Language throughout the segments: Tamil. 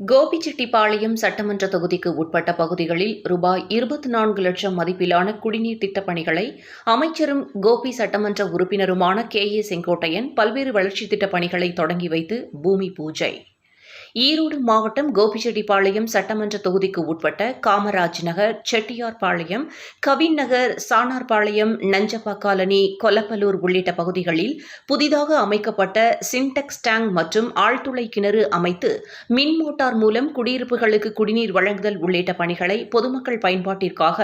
கோபிச்செட்டிப்பாளையம் சட்டமன்ற தொகுதிக்கு உட்பட்ட பகுதிகளில் ரூபாய் இருபத்தி நான்கு லட்சம் மதிப்பிலான குடிநீர் திட்டப் பணிகளை அமைச்சரும் கோபி சட்டமன்ற உறுப்பினருமான கே ஏ செங்கோட்டையன் பல்வேறு வளர்ச்சித் திட்டப் பணிகளை தொடங்கி வைத்து பூமி பூஜை. ஈரோடு மாவட்டம் கோபிச்செட்டிப்பாளையம் சட்டமன்ற தொகுதிக்கு உட்பட்ட காமராஜ் நகர் செட்டியார்பாளையம் கவின் நகர் சானார்பாளையம் நஞ்சப்பா காலனி கொலப்பலூர் உள்ளிட்ட பகுதிகளில் புதிதாக அமைக்கப்பட்ட சின்டெக்ஸ் டேங்க் மற்றும் ஆழ்துளை கிணறு அமைத்து மின் மோட்டார் மூலம் குடியிருப்புகளுக்கு குடிநீர் வழங்குதல் உள்ளிட்ட பணிகளை பொதுமக்கள் பயன்பாட்டிற்காக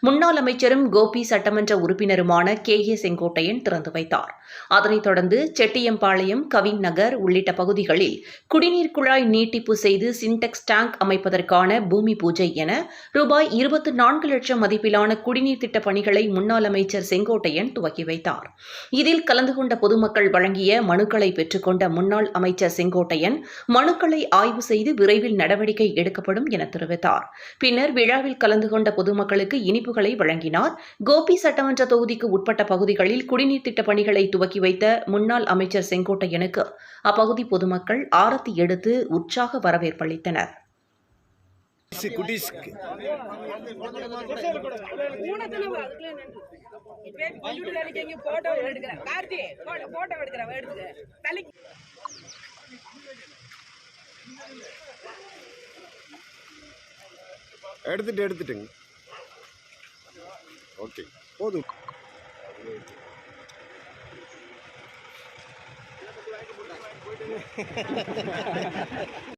முன்னாள் அமைச்சரும் கோபி சட்டமன்ற உறுப்பினருமான கே ஏ செங்கோட்டையன் திறந்து வைத்தார். அதனைத் தொடர்ந்து செட்டியம்பாளையம் கவின் நகர் உள்ளிட்ட பகுதிகளில் குடிநீர் குழாய் நீட்டிப்பு செய்து சின்டெக்ஸ் டேங்க் அமைப்பதற்கான பூமி பூஜை என ரூபாய் இருபத்தி நான்கு லட்சம் மதிப்பிலான குடிநீர் திட்ட பணிகளை முன்னாள் அமைச்சர் செங்கோட்டையன் துவக்கி வைத்தார். இதில் கலந்து கொண்ட பொதுமக்கள் வழங்கிய மனுக்களை பெற்றுக்கொண்ட முன்னாள் அமைச்சர் செங்கோட்டையன் மனுக்களை ஆய்வு செய்து விரைவில் நடவடிக்கை எடுக்கப்படும் என தெரிவித்தார். பின்னர் விழாவில் கலந்து கொண்ட பொதுமக்களுக்கு இனிப்புகளை வழங்கினார். கோபி சட்டமன்ற தொகுதிக்கு உட்பட்ட பகுதிகளில் குடிநீர் திட்ட பணிகளை துவக்கி வைத்த முன்னாள் அமைச்சர் செங்கோட்டையனுக்கு அப்பகுதி பொதுமக்கள் ஆரத்தி எடுத்து உற்சாக வரவேற்பளித்தனர். குட்டீஸ் குட்டீஸ்க்கு எடுத்துட்டு எடுத்துட்டுங்க. ஓகே போதும். ハハハハ!